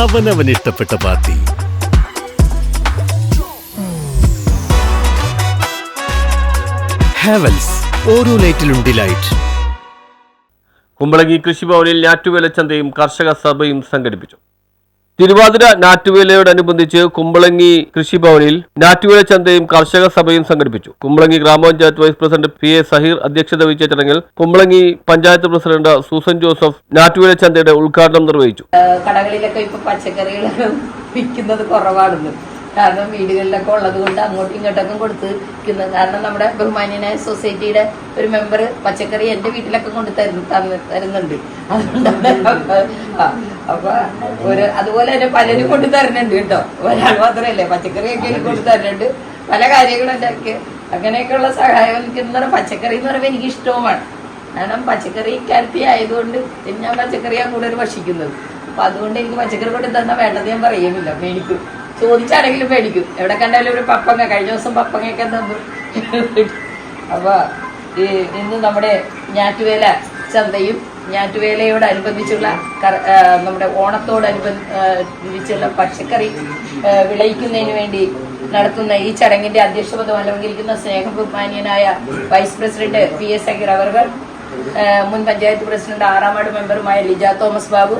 അവനവൻ ഇഷ്ടപ്പെട്ട പാർട്ടി. ഹാവൽസ് ഓരോ ലൈറ്റിലും ഡിലൈറ്റ് കുമ്പളങ്ങി കൃഷിഭവനിൽ ഞാറ്റുവേല ചന്തയും കർഷക സഭയും സംഘടിപ്പിച്ചു. തിരുവാതിര നാറ്റുവേലയോടനുബന്ധിച്ച് കുമ്പളങ്ങി കൃഷിഭവനിൽ നാറ്റുവേല ചന്തയും കർഷക സഭയും സംഘടിപ്പിച്ചു. കുമ്പളങ്ങി ഗ്രാമപഞ്ചായത്ത് vice president P A Saheer അധ്യക്ഷത വഹിച്ച ചടങ്ങിൽ Kumbalangi panchayat president Susan Joseph നാറ്റുവേല ചന്തയുടെ ഉദ്ഘാടനം നിർവഹിച്ചു. കടകളിലൊക്കെ ഇപ്പൊ പച്ചക്കറികൾ വിൽക്കുന്നത് കുറവാണെന്ന്. കാരണം വീടുകളിലൊക്കെ ഉള്ളത് കൊണ്ട് അങ്ങോട്ടും ഇങ്ങോട്ടൊക്കെ കൊടുത്ത് വിൽക്കുന്നത് കാരണം നമ്മുടെ ബഹുമാന്യനായ സൊസൈറ്റിയുടെ ഒരു മെമ്പർ പച്ചക്കറി എന്റെ വീട്ടിലൊക്കെ കൊണ്ട് തരുന്നു തന്ന് തരുന്നുണ്ട്. അപ്പൊ ഒരു അതുപോലെ തന്നെ പലരും കൊണ്ട് തരുന്നുണ്ട് കേട്ടോ. ഒരാൾ മാത്രമല്ലേ പച്ചക്കറിയൊക്കെ എനിക്ക് കൊണ്ട് തരുന്നുണ്ട് പല കാര്യങ്ങളും ഉണ്ടാക്കി അങ്ങനെയൊക്കെയുള്ള സഹായം എനിക്ക് എന്ന് പറഞ്ഞാൽ പച്ചക്കറി എന്ന് പറയുമ്പോൾ എനിക്ക് ഇഷ്ടവുമാണ്. കാരണം പച്ചക്കറി ഇക്കാലത്തി ആയതുകൊണ്ട് ഞാൻ പച്ചക്കറിയാണ് കൂടുതൽ ഭക്ഷിക്കുന്നത്. അപ്പൊ അതുകൊണ്ട് എനിക്ക് പച്ചക്കറി കൊണ്ട് തന്നാൽ വേണ്ടത് ഞാൻ പറയുന്നില്ല മേടിക്കും. ചോദിച്ചാണെങ്കിലും പേടിക്കും. എവിടെ കണ്ടാലും ഒരു പപ്പങ്ങ കഴിഞ്ഞ ദിവസം പപ്പങ്ങയൊക്കെ തന്നു അപ്പൊ ഈ ഇന്ന് നമ്മുടെ ഞാറ്റുവേല ചന്തയും ഞാറ്റുവേലയോടനുബന്ധിച്ചുള്ള നമ്മുടെ ഓണത്തോടനുബന്ധിച്ചുള്ള പച്ചക്കറി വിളയിക്കുന്നതിന് വേണ്ടി നടത്തുന്ന ഈ ചടങ്ങിന്റെ അധ്യക്ഷപദ അലങ്കരിക്കുന്ന സ്നേഹബഹുമാന്യനായ vice president P S Akhir അവർ മുൻ പഞ്ചായത്ത് പ്രസിഡന്റ് ആറാം വാർഡ് മെമ്പറുമായ ലിജ തോമസ് ബാബു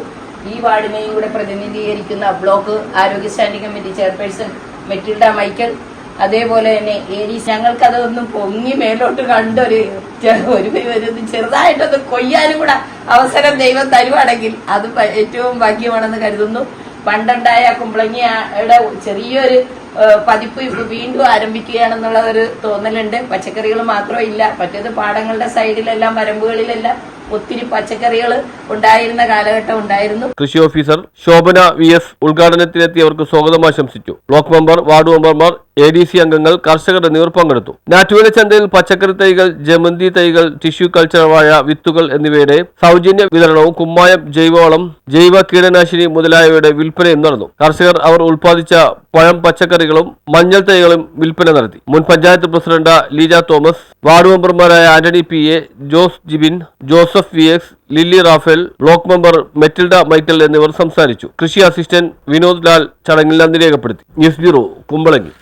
ഈ വാർഡിനെയും കൂടെ പ്രതിനിധീകരിക്കുന്ന ബ്ലോക്ക് ആരോഗ്യ standing committee chairperson Matilda Michael അതേപോലെ തന്നെ ഏരീസ് ഞങ്ങൾക്ക് അതൊന്നും പൊങ്ങി മേലോട്ട് കണ്ടൊരു ഒരു ചെറുതായിട്ടൊന്ന് കൊയ്യാനും കൂടെ അവസരം ദൈവം തരുവാണെങ്കിൽ അത് ഏറ്റവും ഭാഗ്യമാണെന്ന് കരുതുന്നു. പണ്ടുണ്ടായ കുമ്പളങ്ങിയുടെ ചെറിയൊരു പതിപ്പ് ഇപ്പൊ വീണ്ടും ആരംഭിക്കുകയാണെന്നുള്ള ഒരു തോന്നലുണ്ട്. പച്ചക്കറികൾ മാത്രമില്ല. മറ്റേത് പാടങ്ങളുടെ സൈഡിലെല്ലാം വരമ്പുകളിലെല്ലാം ഒത്തിരി പച്ചക്കറികൾ ഉണ്ടായിരുന്ന കാലഘട്ടം ഉണ്ടായിരുന്നു. കൃഷി ഓഫീസർ ശോഭന വി എസ് ഉദ്ഘാടനത്തിനെത്തിയവർക്ക് സ്വാഗതം ആശംസിച്ചു. ബ്ലോക്ക് മെമ്പർ വാർഡ് മെമ്പർമാർ എ ഡി സി അംഗങ്ങൾ കർഷകർ എന്നിവർ പങ്കെടുത്തു. ഞാറ്റുവേല ചന്തയിൽ പച്ചക്കറി തൈകൾ ജമന്തി തൈകൾ ടിഷ്യൂ കൾച്ചർ വാഴ വിത്തുകൾ എന്നിവയുടെ സൗജന്യ വിതരണവും കുമ്മായം ജൈവവളം ജൈവ കീടനാശിനി മുതലായവയുടെ വിൽപ്പനയും നടന്നു. കർഷകർ അവർ ഉൽപ്പാദിച്ച പഴം പച്ചക്കറികളും മഞ്ഞൾ തൈകളും വിൽപ്പന നടത്തി. മുൻ panchayat president Leeja Thomas ward മെമ്പർമാരായ Antony P A Jose Jibin Joseph V X Lilly Raphael block member Matilda Michael എന്നിവർ സംസാരിച്ചു. കൃഷി അസിസ്റ്റന്റ് വിനോദ് ലാൽ ചടങ്ങിൽ നന്ദി രേഖപ്പെടുത്തി. News bureau Kumbalangi.